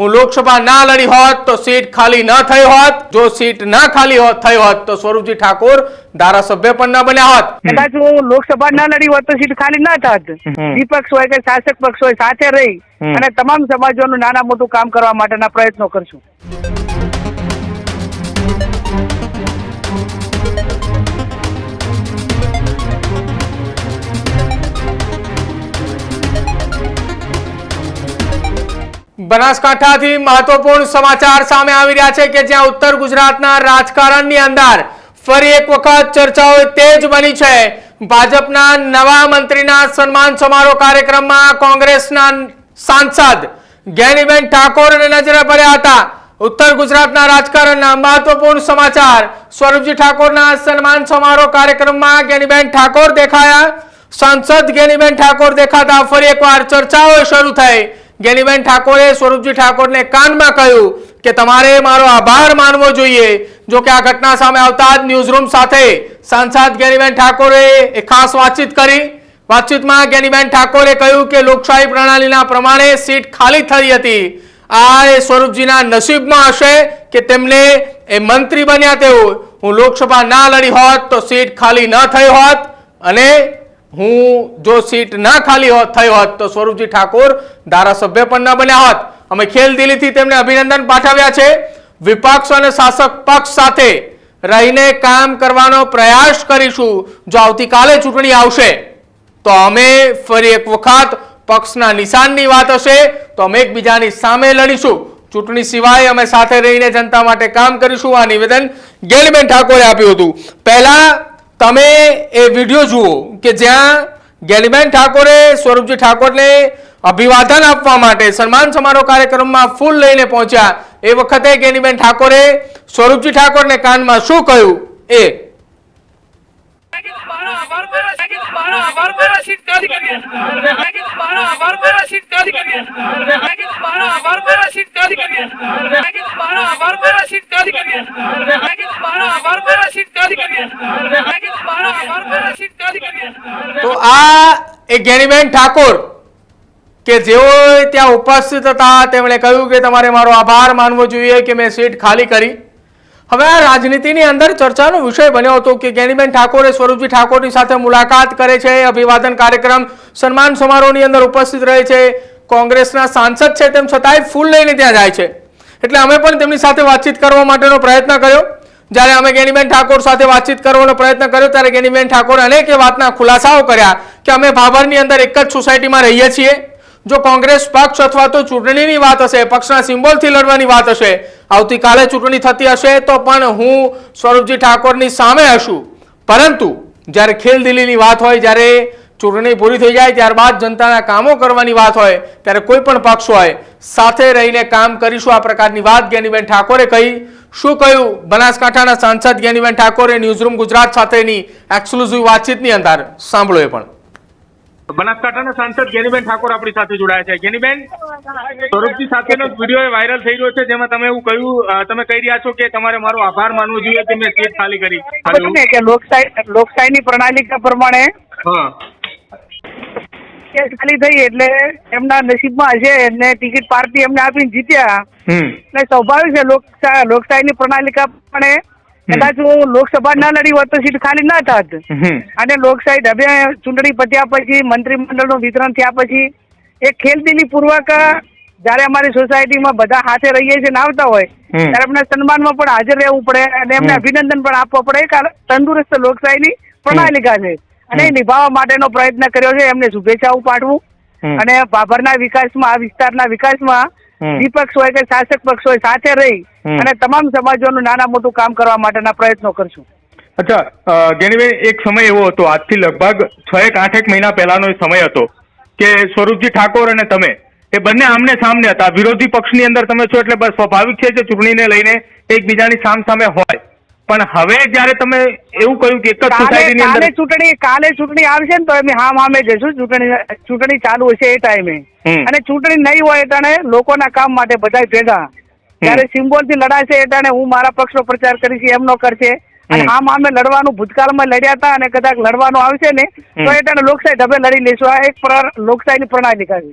હું લોકસભા ના લડી હોત તો સીટ ખાલી ન થઈ હોત. જો સીટ ના ખાલી હોત થઈ હોત તો સ્વરૂપજી ઠાકોર ધારાસભ્ય પણ ના બન્યા હોત. કદાચ હું લોકસભા ના લડી હોત તો સીટ ખાલી ના થાત વિપક્ષ હોય કે શાસક પક્ષ હોય સાથે રહી અને તમામ સમાજોનું નાના મોટું કામ કરવા માટેના પ્રયત્નો કરશું. બનાસકાંઠાથી મહત્વપૂર્ણ સમાચાર સામે આવી રહ્યા છે કે જ્યાં ઉત્તર ગુજરાતના રાજકારણની અંદર ફરી એક વખત ચર્ચાઓ તેજ બની છે. ભાજપના નવા મંત્રીના સન્માન સમારોહ કાર્યક્રમમાં કોંગ્રેસના સાંસદ જ્ઞાનીબેન ઠાકોરને નજરે પડ્યા હતા. ઉત્તર ગુજરાતના રાજકારણના મહત્વપૂર્ણ સમાચાર સ્વરૂપજી ઠાકોરના સન્માન સમારોહ કાર્યક્રમમાં જ્ઞાનીબેન ઠાકોર દેખાયા. સાંસદ જ્ઞાનીબેન ઠાકોર દેખાતા ફરી એકવાર ચર્ચાઓ શરૂ થઈ. જ્ઞાનીબેન ઠાકોરે, સ્વરૂપજી ઠાકોરને કાનમાં કહ્યું કે તમારે મારો આભાર માનવો જોઈએ. જો કે આ ઘટના સામે આવતા જ ન્યૂઝરૂમ સાથે સાંસદ ગેનીબેન ઠાકોરે એક ખાસ વાતચીત કરી. વાતચીતમાં જ્ઞાનીબેન ઠાકોરે કહ્યું કે લોકશાહી પ્રણાલીના પ્રમાણે સીટ ખાલી થઈ હતી. આ એ સ્વરૂપજીના નસીબમાં હશે કે તેમને એ મંત્રી બન્યા તેવું હું લોકસભા ના લડી હોત તો સીટ ખાલી ન થઈ હોત અને હું જો સીટ ના ખાલી હોત થઈ હોત તો સ્વરૂપજી ઠાકોર ધારાસભ્ય પણ ન બન્યા હોત. અમે ખેલ દિલીથી તેમને અભિનંદન પાઠવ્યા છે. વિપક્ષ અને શાસક પક્ષ સાથે રહીને કામ કરવાનો પ્રયાસ કરીશું. જો આવતીકાલે ચૂંટણી આવશે, તો અમે ફરી એક વખત પક્ષના નિશાનની વાત હશે. તો અમે એકબીજાની સામે લડીશું. ચૂંટણી સિવાય અમે સાથે રહીને જનતા માટે કામ કરીશું. આ નિવેદન ગેલબેન ઠાકોરે આપ્યું હતું. પહેલા તમે એ વીડિયો જુઓ કે જ્યાં ગેલીબેન ઠાકોરે, સ્વરૂપજી ઠાકોરને અભિવાદન આપવા માટે સન્માન સમારોહ કાર્યક્રમમાં ફૂલ લઈને પહોંચ્યા. એ વખતે ગેનીબેન ઠાકોરે સ્વરૂપજી ઠાકોરને કાનમાં શું કહ્યું? એ. તો આ એ જ્ઞાનીબેન ઠાકોર કે જેઓ ત્યાં ઉપસ્થિત હતા, તેમણે કહ્યું કે તમારે મારો આભાર માનવો જોઈએ કે મેં સીટ ખાલી કરી. હવે આ રાજનીતિની અંદર ચર્ચાનો વિષય બન્યો હતો કે ગેનીબેન ઠાકોરે સ્વરૂપજી ઠાકોરની સાથે મુલાકાત કરે છે, અભિવાદન કાર્યક્રમ, સન્માન સમારોહની અંદર ઉપસ્થિત રહે છે, કોંગ્રેસના સાંસદ છે તેમ છતાંય ફૂલ લઈને ત્યાં જાય છે. એટલે અમે પણ તેમની સાથે વાતચીત કરવા માટેનો પ્રયત્ન કર્યો. જ્યારે અમે ગેનીબેન ઠાકોર સાથે વાતચીત કરવાનો પ્રયત્ન કર્યો, ત્યારે ગેનીબેન ઠાકોર અનેક વાતના ખુલાસાઓ કર્યા કે અમે ભાભરની અંદર એક જ સોસાયટીમાં રહીએ છીએ. જો કોંગ્રેસ પક્ષ અથવા તો ચૂંટણીની વાત હશે, પક્ષના સિમ્બોલથી લડવાની વાત હશે, આવતીકાલે ચૂંટણી થતી હશે, તો પણ હું સ્વરૂપજી ઠાકોરની સામે હશું. પરંતુ જ્યારે ખેલદિલીની વાત હોય, જ્યારે ચૂંટણી પૂરી થઈ જાય, ત્યારબાદ જનતાના કામો કરવાની વાત હોય, ત્યારે કોઈ પણ પક્ષ હોય, સાથે રહીને કામ કરીશું. આ પ્રકારની વાત જ્ઞાનીબેન ઠાકોરે કહી. શું કહ્યું? બનાસકાંઠાના સાંસદ જ્ઞાનીબેન ઠાકોરે ન્યૂઝરૂમ ગુજરાત સાથેની એક્સક્લુઝિવ વાતચીતની અંદર? સાંભળો એ પણ. બનાસકાંઠાના સાંસદ જ્ઞાનીબેન ઠાકોર આપણી સાથે જોડાયા છે. જ્ઞાનીબેન સ્વરૂપજી સાથેનો વીડિયો વાયરલ થઈ રહ્યો છે જેમાં તમે એવું કહ્યું તમે કહી રહ્યા છો કે તમારે મારો આભાર માનવો જોઈએ કે મેં સીટ ખાલી કરી. ને કે લોકશાહી લોકશાહીની પ્રણાલિકા પ્રમાણે કેસ ખાલી થઈ એટલે એમના નસીબમાં હશે અને ટિકિટ પાર્ટી એમને આપીને જીત્યા. એટલે સ્વાભાવિક છે લોકશાહી લોકશાહીની પ્રણાલિકા પ્રમાણે કદાચ હું લોકસભા ના લડી હોત તો સીટ ખાલી ના થાત. અને લોકશાહી ઢબે ચૂંટણી પત્યા પછી મંત્રીમંડળનું વિતરણ થયા પછી એક ખેલદિલી પૂર્વક જયારે અમારી સોસાયટીમાં બધા હાથે રહીએ છીએ ને આવતા હોય ત્યારે એમના સન્માનમાં પણ હાજર રહેવું પડે અને એમને અભિનંદન પણ આપવા પડે. કારણ તંદુરસ્ત લોકશાહીની પ્રણાલિકા છે અને એ નિભાવવા માટેનો પ્રયત્ન કર્યો છે. એમને શુભેચ્છાઓ પાઠવું. અને ભાભરના વિકાસમાં આ વિસ્તારના વિકાસમાં. વિપક્ષ હોય કે શાસક પક્ષ હોય સાથે રહી અને તમામ સમાજોનું નાના મોટું કામ કરવા માટેના પ્રયત્નો કરશું. અચ્છા અ, એક સમય એવો હતો આજથી લગભગ છ એક આઠ એક મહિના પહેલાનો એ સમય હતો કે સ્વરૂપજી ઠાકોર અને તમે એ બંને આમને સામને હતા. વિરોધી પક્ષની અંદર તમે છો એટલે બસ સ્વાભાવિક છે કે ચૂંટણીને લઈને એકબીજાની સામ સામે હોય. પણ હવે જ્યારે તમે એવું કહ્યું કે એક જ સોસાયટીની કાલે ચૂંટણી કાલે ચૂંટણી આવશે ને તો અમે હામ હામે જઈશું. ચૂંટણી ચૂંટણી ચાલુ હશે એ ટાઈમે. અને ચૂંટણી નહીં હોય એટલે લોકોના કામ માટે બધા ભેગા. ત્યારે સિમ્બોલથી લડાશે એટલે હું મારા પક્ષનો પ્રચાર કરીશ એમનો કરશે. અને. હામ. હામે લડવાનું ભૂતકાળમાં લડ્યા હતા અને કદાચ લડવાનું આવશે ને તો એટલે લોકશાહી ઢબે લડી લેશું આ એક લોકશાહીની પ્રણાલિકા છે.